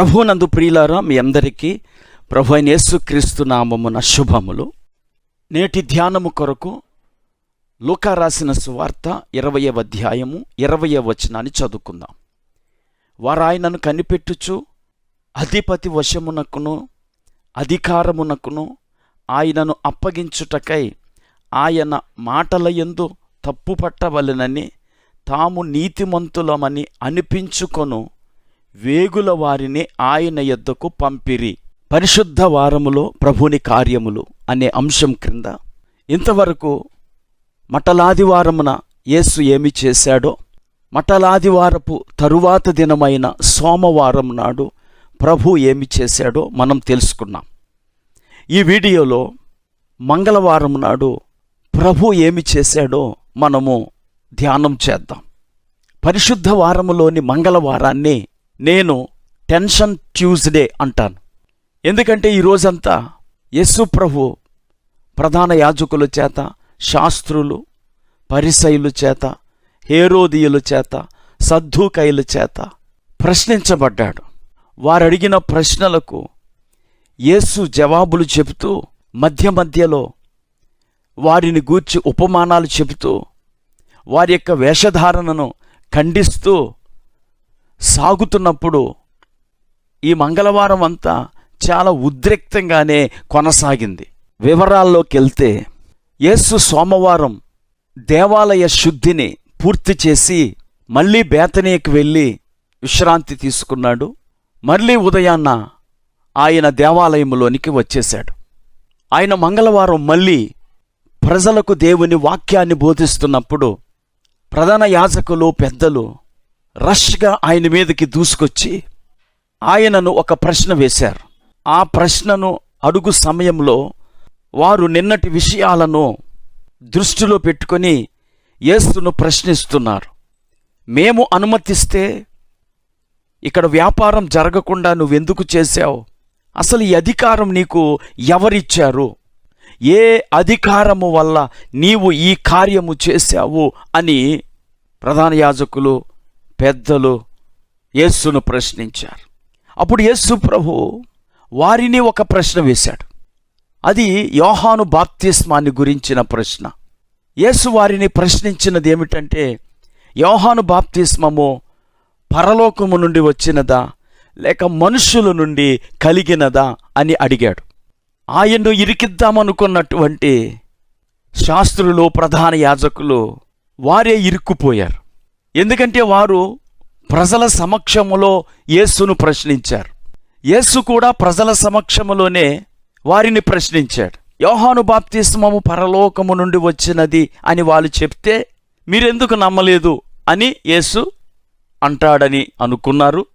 ప్రభునందు ప్రియులారా మీ అందరికీ ప్రభు అయిన యేసుక్రీస్తు నామమున శుభములు. నేటి ధ్యానము కొరకు లూకా రాసిన సువార్త ఇరవయవ అధ్యాయము ఇరవయ వచనాన్ని చదువుకుందాం. వారు ఆయనను కనిపెట్టుచు అధిపతి వశమునకును అధికారమునకును ఆయనను అప్పగించుటకై ఆయన మాటల ఎందు తప్పుపట్టవలెనని తాము నీతిమంతులమని అనిపించుకొను వేగుల వారిని ఆయన యొద్దకు పంపిరి. పరిశుద్ధ వారములో ప్రభుని కార్యములు అనే అంశం క్రింద ఇంతవరకు మటలాదివారమున యేసు ఏమి చేశాడో మటలాదివారపు తరువాత దినమైన సోమవారం నాడు ప్రభు ఏమి చేశాడో మనం తెలుసుకున్నాం. ఈ వీడియోలో మంగళవారం నాడు ప్రభు ఏమి చేశాడో మనము ధ్యానం చేద్దాం. పరిశుద్ధ వారములోని మంగళవారాన్ని నేను టెన్షన్ ట్యూస్డే అంటాను. ఎందుకంటే ఈ రోజంతా యేసు ప్రభు ప్రధాన యాజకుల చేత శాస్త్రులు పరిసయుల చేత హేరోదియుల చేత సద్దుకైల చేత ప్రశ్నించబడ్డాడు. వారు అడిగిన ప్రశ్నలకు యేసు జవాబులు చెబుతూ మధ్య మధ్యలో వారిని గూర్చి ఉపమానాలు చెబుతూ వారి యొక్క వేషధారణను ఖండిస్తూ సాగుతున్నప్పుడు ఈ మంగళవారం అంతా చాలా ఉద్రిక్తంగానే కొనసాగింది. వివరాల్లోకి వెళ్తే యేసు సోమవారం దేవాలయ శుద్ధిని పూర్తి చేసి మళ్ళీ బేతనీయకు వెళ్ళి విశ్రాంతి తీసుకున్నాడు. మళ్ళీ ఉదయాన్న ఆయన దేవాలయంలోనికి వచ్చేశాడు. ఆయన మంగళవారం మళ్ళీ ప్రజలకు దేవుని వాక్యాన్ని బోధిస్తున్నప్పుడు ప్రధాన యాజకులు పెద్దలు రష్గా ఆయన మీదకి దూసుకొచ్చి ఆయనను ఒక ప్రశ్న వేశారు. ఆ ప్రశ్నను అడుగు సమయంలో వారు నిన్నటి విషయాలను దృష్టిలో పెట్టుకొని యేసును ప్రశ్నిస్తున్నారు. మేము అనుమతిస్తే ఇక్కడ వ్యాపారం జరగకుండా నువ్వెందుకు చేశావు? అసలు ఈ అధికారం నీకు ఎవరిచ్చారు? ఏ అధికారము వల్ల నీవు ఈ కార్యము చేశావు అని ప్రధాన యాజకులు పెద్దలు యేస్సును ప్రశ్నించారు. అప్పుడు యేస్సు ప్రభు వారిని ఒక ప్రశ్న వేశాడు. అది యోహాను బాప్తిస్మాన్ని గురించిన ప్రశ్న. యేసు వారిని ప్రశ్నించినది ఏమిటంటే యోహాను బాప్తిస్మము పరలోకము నుండి వచ్చినదా లేక మనుషుల నుండి కలిగినదా అని అడిగాడు. ఆయన్ను ఇరికిద్దామనుకున్నటువంటి శాస్త్రులు ప్రధాన యాజకులు వారే ఇరుక్కుపోయారు. ఎందుకంటే వారు ప్రజల సమక్షములో యేసును ప్రశ్నించారు. యేసు కూడా ప్రజల సమక్షములోనే వారిని ప్రశ్నించాడు. యోహాను బాప్తిస్మము పరలోకము నుండి వచ్చినది అని వాళ్ళు చెప్తే మీరెందుకు నమ్మలేదు అని యేసు అంటాడని అనుకున్నారు.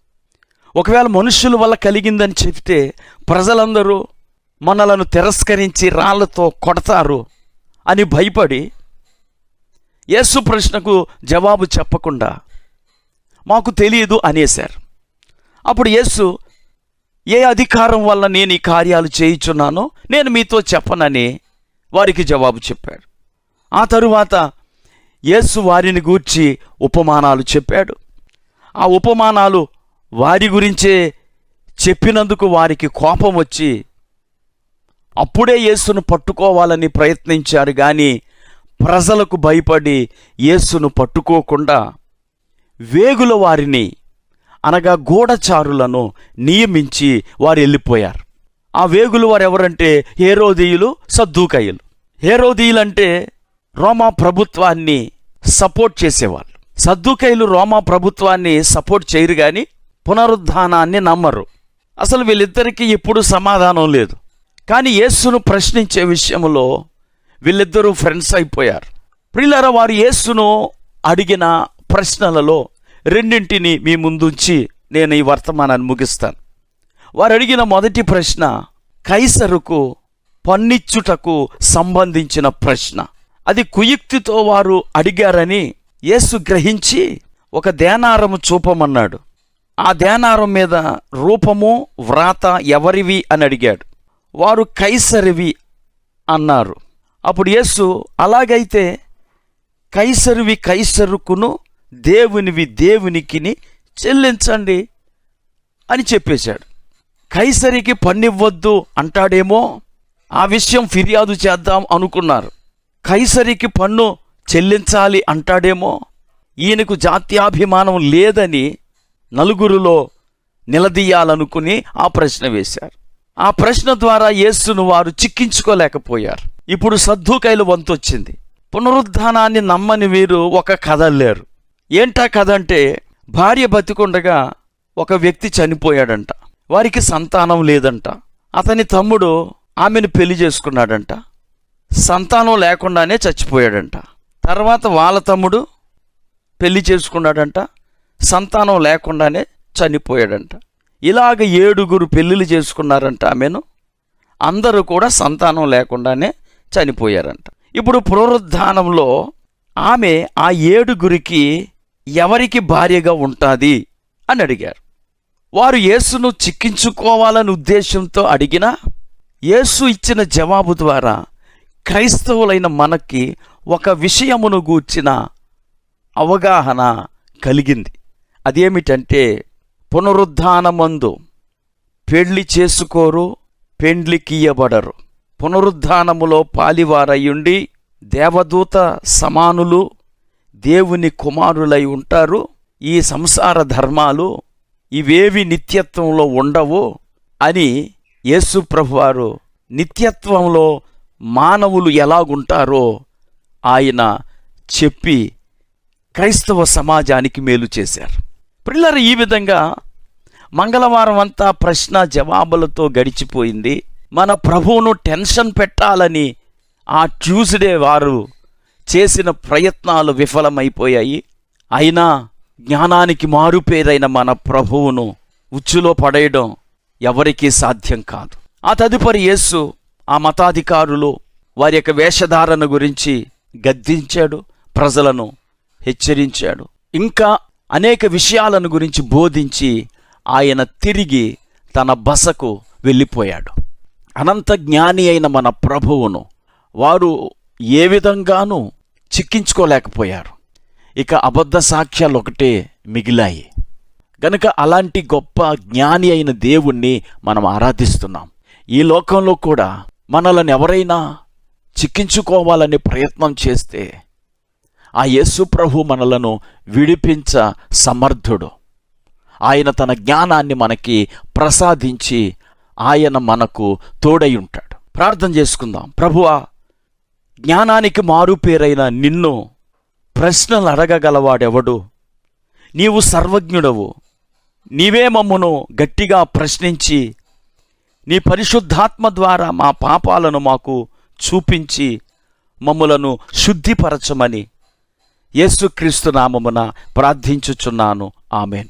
ఒకవేళ మనుషుల వల్ల కలిగిందని చెప్తే ప్రజలందరూ మనలను తిరస్కరించి రాళ్ళతో కొడతారు అని భయపడి యేసు ప్రశ్నకు జవాబు చెప్పకుండా మాకు తెలియదు అనేశారు. అప్పుడు యేసు ఏ అధికారం వల్ల నేను ఈ కార్యాలు చేయించున్నానో నేను మీతో చెప్పనని వారికి జవాబు చెప్పాడు. ఆ తరువాత యేసు వారిని గూర్చి ఉపమానాలు చెప్పాడు. ఆ ఉపమానాలు వారి గురించే చెప్పినందుకు వారికి కోపం వచ్చి అప్పుడే యేసును పట్టుకోవాలని ప్రయత్నించారు కానీ ప్రజలకు భయపడి యేసును పట్టుకోకుండా వేగుల వారిని అనగా గూఢచారులను నియమించి వారు వెళ్ళిపోయారు. ఆ వేగులు వారు ఎవరంటే? హేరోదీయులు సద్దూకయ్యులు. హేరోదీయులు అంటే రోమా ప్రభుత్వాన్ని సపోర్ట్ చేసేవాళ్ళు. సద్దుకైలు రోమా ప్రభుత్వాన్ని సపోర్ట్ చేయరు కానీ పునరుద్ధానాన్ని నమ్మరు. అసలు వీళ్ళిద్దరికీ ఎప్పుడు సమాధానం లేదు. కానీ యేసును ప్రశ్నించే విషయంలో వీళ్ళిద్దరూ ఫ్రెండ్స్ అయిపోయారు. ప్రిల్లర వారు యేసును అడిగిన ప్రశ్నలలో రెండింటిని మీ ముందుంచి నేను ఈ వర్తమానాన్ని ముగిస్తాను. వారు అడిగిన మొదటి ప్రశ్న కైసరుకు పన్నిచ్చుటకు సంబంధించిన ప్రశ్న. అది కుయుక్తితో వారు అడిగారని యేసు గ్రహించి ఒక దేనారము చూపమన్నాడు. ఆ దేనారం మీద రూపము వ్రాత ఎవరివి అని అడిగాడు. వారు కైసరివి అన్నారు. అప్పుడు యేసు అలాగైతే కైసరివి కైసరుకును దేవునివి దేవునికిని చెల్లించండి అని చెప్పేశాడు. కైసరికి పన్నివ్వద్దు అంటాడేమో? ఆ విషయం ఫిర్యాదు చేద్దాం అనుకున్నారు. కైసరికి పన్ను చెల్లించాలి అంటాడేమో? ఈయనకు జాత్యాభిమానం లేదని నలుగురిలో నిలదీయాలనుకుని ఆ ప్రశ్న వేశారు. ఆ ప్రశ్న ద్వారా యేసును వారు చిక్కించుకోలేకపోయారు. ఇప్పుడు సద్దుకైలు వంతొచ్చింది. పునరుద్ధానాన్ని నమ్మని వీరు ఒక కథ లేరు ఏంటా కథ అంటే భార్య బతికుండగా ఒక వ్యక్తి చనిపోయాడంట. వారికి సంతానం లేదంట. అతని తమ్ముడు ఆమెను పెళ్ళి చేసుకున్నాడంట. సంతానం లేకుండానే చచ్చిపోయాడంట. తర్వాత వాళ్ళ తమ్ముడు పెళ్ళి చేసుకున్నాడంట. సంతానం లేకుండానే చనిపోయాడంట. ఇలాగ ఏడుగురు పెళ్ళిళ్ళు చేసుకున్నారంట ఆమెను. అందరూ కూడా సంతానం లేకుండానే చనిపోయారంట. ఇప్పుడు పునరుద్ధానంలో ఆమె ఆ ఏడుగురికి ఎవరికి భార్యగా ఉంటుంది అని అడిగారు. వారు యేసును చిక్కించుకోవాలని ఉద్దేశంతో అడిగినా యేసు ఇచ్చిన జవాబు ద్వారా క్రైస్తవులైన మనకి ఒక విషయమును గూర్చిన అవగాహన కలిగింది. అదేమిటంటే పునరుద్ధానమందు పెళ్ళి చేసుకోరు పెండ్లికియ్యబడరు పునరుద్ధానములో పాలివారయ్యుండి దేవదూత సమానులు దేవుని కుమారులై ఉంటారు. ఈ సంసార ధర్మాలు ఇవేవి నిత్యత్వంలో ఉండవు అని యేసుప్రభువారు నిత్యత్వంలో మానవులు ఎలాగుంటారో ఆయన చెప్పి క్రైస్తవ సమాజానికి మేలు చేశారు. పిల్లలు ఈ విధంగా మంగళవారం అంతా ప్రశ్న జవాబులతో గడిచిపోయింది. మన ప్రభువును టెన్షన్ పెట్టాలని ఆ ట్యూస్డే వారు చేసిన ప్రయత్నాలు విఫలమైపోయాయి. అయినా జ్ఞానానికి మారుపేరైన మన ప్రభువును ఉచ్చులో పడేయడం ఎవరికీ సాధ్యం కాదు. ఆ తదుపరి యేసు ఆ మతాధికారులు వారి యొక్క వేషధారణ గురించి గద్దించాడు ప్రజలను హెచ్చరించాడు. ఇంకా అనేక విషయాలను గురించి బోధించి ఆయన తిరిగి తన బసకు వెళ్ళిపోయాడు. అనంత జ్ఞాని అయిన మన ప్రభువును వారు ఏ విధంగానూ చిక్కించుకోలేకపోయారు. ఇక అబద్ధ సాక్ష్యాలు ఒకటే మిగిలాయి. గనుక అలాంటి గొప్ప జ్ఞాని అయిన దేవుణ్ణి మనం ఆరాధిస్తున్నాం. ఈ లోకంలో కూడా మనలను ఎవరైనా చిక్కించుకోవాలని ప్రయత్నం చేస్తే ఆ యేసు ప్రభు మనలను విడిపించ సమర్థుడు. ఆయన తన జ్ఞానాన్ని మనకి ప్రసాదించి ఆయన మనకు తోడై ఉంటాడు. ప్రార్థన చేసుకుందాం. ప్రభువా జ్ఞానానికి మారుపేరైన నిన్ను ప్రశ్నలు అడగగలవాడెవడు? నీవు సర్వజ్ఞుడవు. నీవే మమ్మును గట్టిగా ప్రశ్నించి నీ పరిశుద్ధాత్మ ద్వారా మా పాపాలను మాకు చూపించి మమ్ములను శుద్ధిపరచమని యేసుక్రీస్తు నామమున ప్రార్థించుచున్నాను. ఆమెన్.